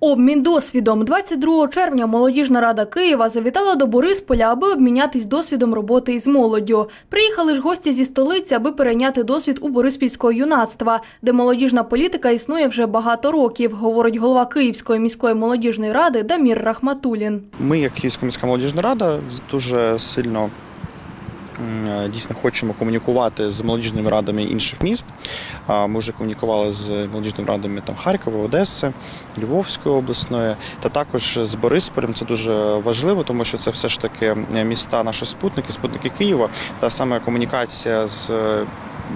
Обмін досвідом 22 червня молодіжна рада Києва завітала до Борисполя, аби обмінятись досвідом роботи із молоддю. Приїхали ж гості зі столиці, аби перейняти досвід у бориспільського юнацтва, де молодіжна політика існує вже багато років, говорить голова Київської міської молодіжної ради Дамір Рахматулін. Ми, як Київська міська молодіжна рада, дуже сильно дійсно хочемо комунікувати з молодіжними радами інших міст. Ми вже комунікували з молодіжними радами там Харкова, Одеси, Львовської обласної, та також з Борисполем. Це дуже важливо, тому що це все ж таки міста наші спутники, спутники Києва. Та саме комунікація з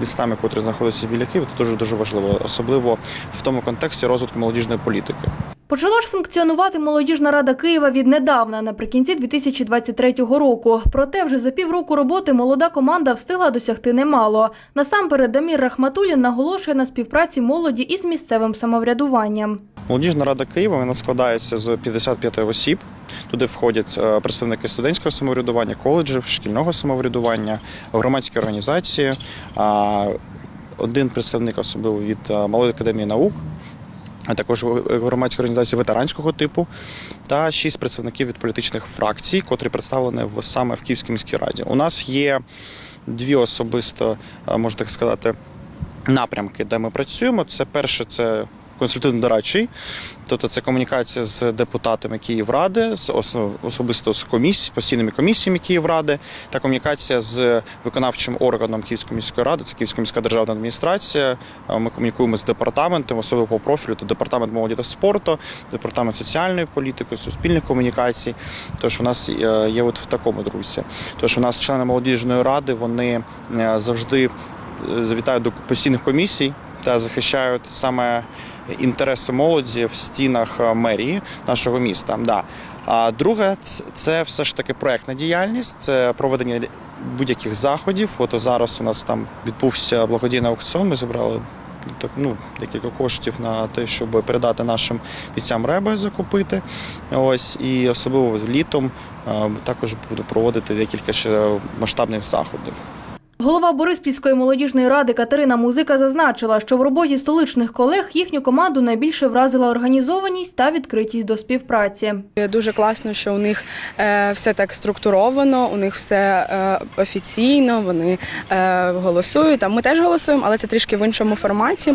містами, які знаходяться біля Києва, це дуже дуже важливо, особливо в тому контексті розвитку молодіжної політики. Почала ж функціонувати молодіжна рада Києва віднедавна, наприкінці 2023 року. Проте вже за півроку роботи молода команда встигла досягти немало. Насамперед, Дамір Рахматулін наголошує на співпраці молоді із місцевим самоврядуванням. Молодіжна рада Києва вона складається з 55 осіб. Туди входять е, представники студентського самоврядування, коледжів, шкільного самоврядування, громадські організації, один представник особливо від е, Малої академії наук. А також громадські організації ветеранського типу та шість представників від політичних фракцій, котрі представлені в саме в Київській міській раді. У нас є дві особисто, е, можна так сказати, напрямки, де ми працюємо. Це перше, це консультативно-дорадчий, тобто це комунікація з депутатами Київради, з особисто з комісій, постійними комісіями Київради, та комунікація з виконавчим органом Київської міської ради, це Київська міська державна адміністрація. Ми комунікуємо з департаментом, особливо по профілю, то департамент молоді та спорту, департамент соціальної політики, суспільних комунікацій. Тож у нас е, є от в такому друзі. Тож у нас члени молодіжної ради вони е, завжди е, завітають до постійних комісій та захищають саме інтереси молоді в стінах е, мерії нашого міста. Да. А друге, це все ж таки проектна діяльність, це проведення будь-яких заходів. От зараз у нас там відбувся благодійний аукціон. Ми зібрали ну, декілька коштів на те, щоб передати нашим бійцям реби закупити. Ось і особливо літом е, також буду проводити декілька ще масштабних заходів. Голова Бориспільської молодіжної ради Катерина Музика зазначила, що в роботі столичних колег їхню команду найбільше вразила організованість та відкритість до співпраці. Дуже класно, що у них е, все так структуровано, у них все е, офіційно, вони е, голосують. А ми теж голосуємо, але це трішки в іншому форматі.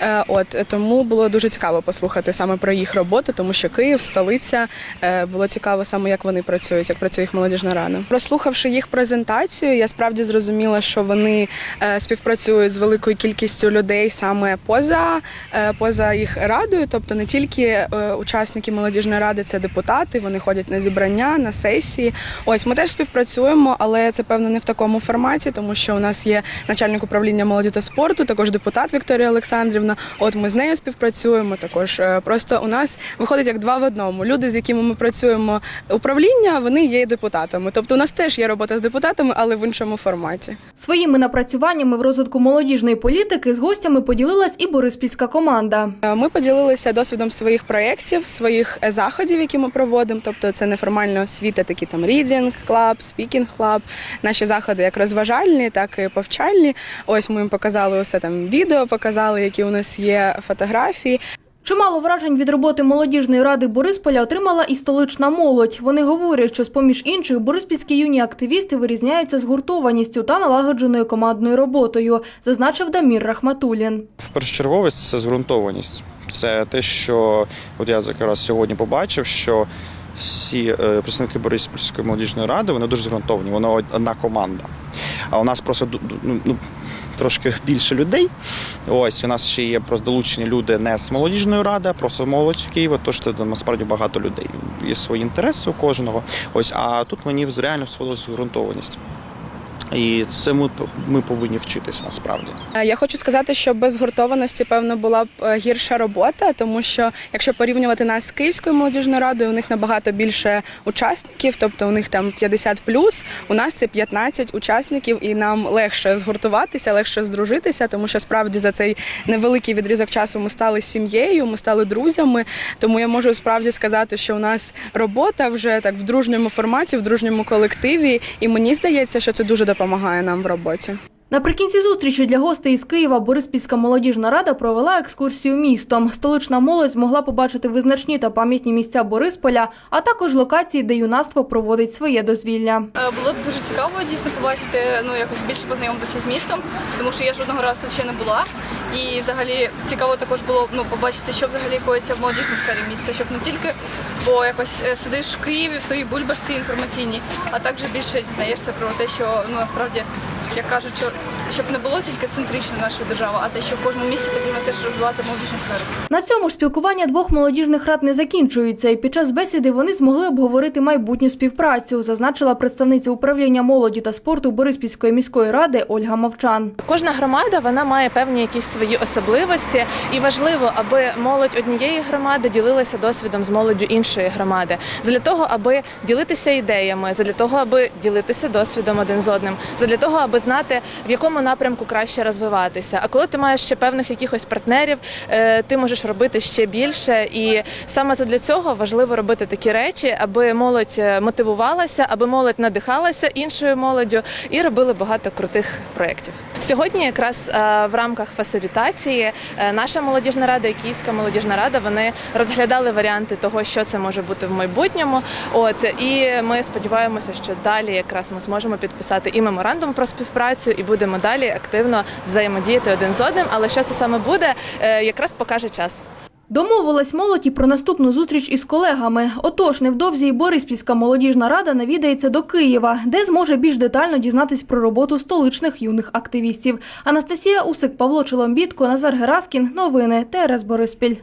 Е, от е, тому було дуже цікаво послухати саме про їх роботу, тому що Київ, столиця, е, було цікаво саме, як вони працюють, як працює їх молодіжна рада. Прослухавши їх презентацію, я справді зрозуміла, що вони е, співпрацюють з великою кількістю людей саме поза, е, поза їх радою, тобто не тільки е, учасники молодіжної ради, це депутати, вони ходять на зібрання, на сесії. Ось ми теж співпрацюємо, але це певно не в такому форматі, тому що у нас є начальник управління молоді та спорту, також депутат Вікторія Олександрівна. От ми з нею співпрацюємо. Також просто у нас виходить як два в одному. Люди, з якими ми працюємо управління, вони є депутатами. Тобто, у нас теж є робота з депутатами, але в іншому форматі. Своїми напрацюваннями в розвитку молодіжної політики з гостями поділилась і бориспільська команда. Е, Ми поділилися досвідом своїх проєктів, своїх е, заходів, які ми проводимо. Тобто це неформальна освіта, такі там рідінг клаб, спікінг клаб. Наші заходи як розважальні, так і повчальні. Ось ми їм показали усе там відео, показали, які у нас є фотографії. Чимало вражень від роботи молодіжної ради Борисполя отримала і столична молодь. Вони говорять, що з поміж інших бориспільські юні активісти вирізняються згуртованістю та налагодженою командною роботою, зазначив Дамір Рахматулін. В першочерговість це зґрунтованість. Це те, що от я якраз сьогодні побачив, що всі е, представники Бориспільської молодіжної ради вони дуже зґрунтовані, воно одна команда. А у нас просто ну, ну, трошки більше людей. Ось у нас ще є просто долучені люди не з молодіжної ради, а просто молодь Києва. Тож тут насправді багато людей. Є свої інтереси у кожного. Ось, а тут мені реально сходилось зґрунтованість. І це ми, ми повинні вчитися насправді. Е, Я хочу сказати, що без згуртованості, певно, була б е, гірша робота, тому що якщо порівнювати нас з Київською молодіжною радою, у них набагато більше учасників, тобто у них там 50 у нас це 15 учасників, і нам легше згуртуватися, легше здружитися, тому що справді за цей невеликий відрізок часу ми стали сім'єю, ми стали друзями. Тому я можу справді сказати, що у нас робота вже так в дружньому форматі, в дружньому колективі, і мені здається, що це дуже допомагає нам в роботі. Наприкінці зустрічі для гостей із Києва Бориспільська молодіжна рада провела екскурсію містом. Столична молодь змогла побачити визначні та пам'ятні місця Борисполя, а також локації, де юнацтво проводить своє дозвілля. Е, Було дуже цікаво дійсно побачити, ну якось більше познайомитися з містом, тому що я жодного разу тут ще не була. І взагалі цікаво також було ну, побачити, що взагалі коїться в молодіжній сфері міста, щоб не тільки бо якось е, сидиш в Києві в своїй бульбашці інформаційній, а також більше дізнаєшся про те, що ну насправді, як кажуть, що щоб не було тільки центрична наша держава, а те, що в кожному місті потрібно теж розвивати молодіжну сферу. На цьому ж спілкування двох молодіжних рад не закінчується, і під час бесіди вони змогли обговорити майбутню співпрацю, зазначила представниця управління молоді та спорту Бориспільської міської ради Ольга Мовчан. Кожна громада вона має певні якісь свої особливості, і важливо, аби молодь однієї громади ділилася досвідом з молоддю іншої громади, для того, аби ділитися ідеями, для того, аби ділитися досвідом один з одним, для того, аби знати, в якому напрямку краще розвиватися. А коли ти маєш ще певних якихось партнерів, е, ти можеш робити ще більше. І саме для цього важливо робити такі речі, аби молодь е, мотивувалася, аби молодь надихалася іншою молоддю і робили багато крутих проєктів. Сьогодні, якраз е, в рамках фасилітації, наша молодіжна рада і Київська молодіжна рада вони розглядали варіанти того, що це може бути в майбутньому. От і ми сподіваємося, що далі якраз ми зможемо підписати і меморандум про співпрацю, і будемо далі активно взаємодіяти один з одним. Але що це саме буде, е, якраз покаже час. Домовилась молодь і про наступну зустріч із колегами. Отож, невдовзі і Бориспільська молодіжна рада навідається до Києва, де зможе більш детально дізнатись про роботу столичних юних активістів. Анастасія Усик, Павло Челомбітко, Назар Гераскін. Новини ТРС Бориспіль.